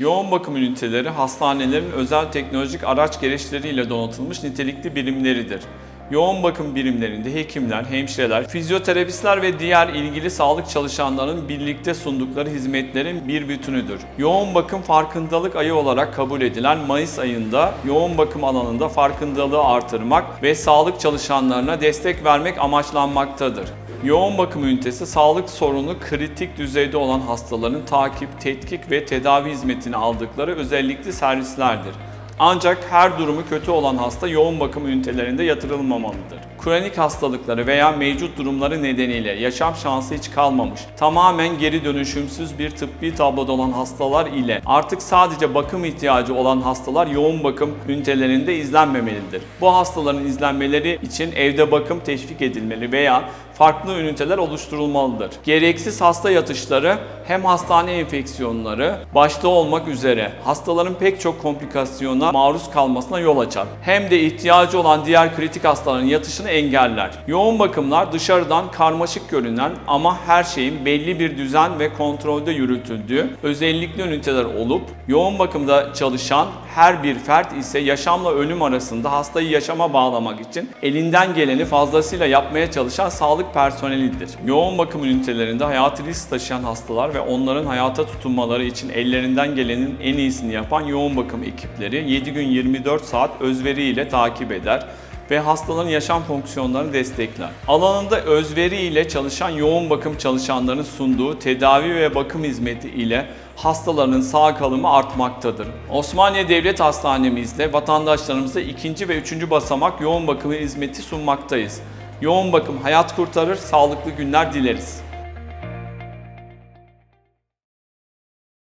Yoğun bakım üniteleri hastanelerin özel teknolojik araç gereçleriyle donatılmış nitelikli birimleridir. Yoğun bakım birimlerinde hekimler, hemşireler, fizyoterapistler ve diğer ilgili sağlık çalışanlarının birlikte sundukları hizmetlerin bir bütünüdür. Yoğun bakım farkındalık ayı olarak kabul edilen Mayıs ayında yoğun bakım alanında farkındalığı artırmak ve sağlık çalışanlarına destek vermek amaçlanmaktadır. Yoğun bakım ünitesi sağlık sorunu kritik düzeyde olan hastaların takip, tetkik ve tedavi hizmetini aldıkları özellikli servislerdir. Ancak her durumu kötü olan hasta yoğun bakım ünitelerinde yatırılmamalıdır. Kronik hastalıkları veya mevcut durumları nedeniyle yaşam şansı hiç kalmamış, tamamen geri dönüşümsüz bir tıbbi tabloda olan hastalar ile artık sadece bakım ihtiyacı olan hastalar yoğun bakım ünitelerinde izlenmemelidir. Bu hastaların izlenmeleri için evde bakım teşvik edilmeli veya farklı üniteler oluşturulmalıdır. Gereksiz hasta yatışları hem hastane enfeksiyonları başta olmak üzere hastaların pek çok komplikasyona maruz kalmasına yol açar. Hem de ihtiyacı olan diğer kritik hastaların yatışını engeller. Yoğun bakımlar dışarıdan karmaşık görünen ama her şeyin belli bir düzen ve kontrolde yürütüldüğü özellikli üniteler olup yoğun bakımda çalışan her bir fert ise yaşamla ölüm arasında hastayı yaşama bağlamak için elinden geleni fazlasıyla yapmaya çalışan sağlık personelidir. Yoğun bakım ünitelerinde hayati risk taşıyan hastalar ve onların hayata tutunmaları için ellerinden gelenin en iyisini yapan yoğun bakım ekipleri 7 gün 24 saat özveriyle takip eder ve hastaların yaşam fonksiyonlarını destekler. Alanında özveri ile çalışan yoğun bakım çalışanlarının sunduğu tedavi ve bakım hizmeti ile hastaların sağ kalımı artmaktadır. Osmaniye Devlet Hastanemizde vatandaşlarımıza ikinci ve üçüncü basamak yoğun bakım hizmeti sunmaktayız. Yoğun bakım hayat kurtarır, sağlıklı günler dileriz.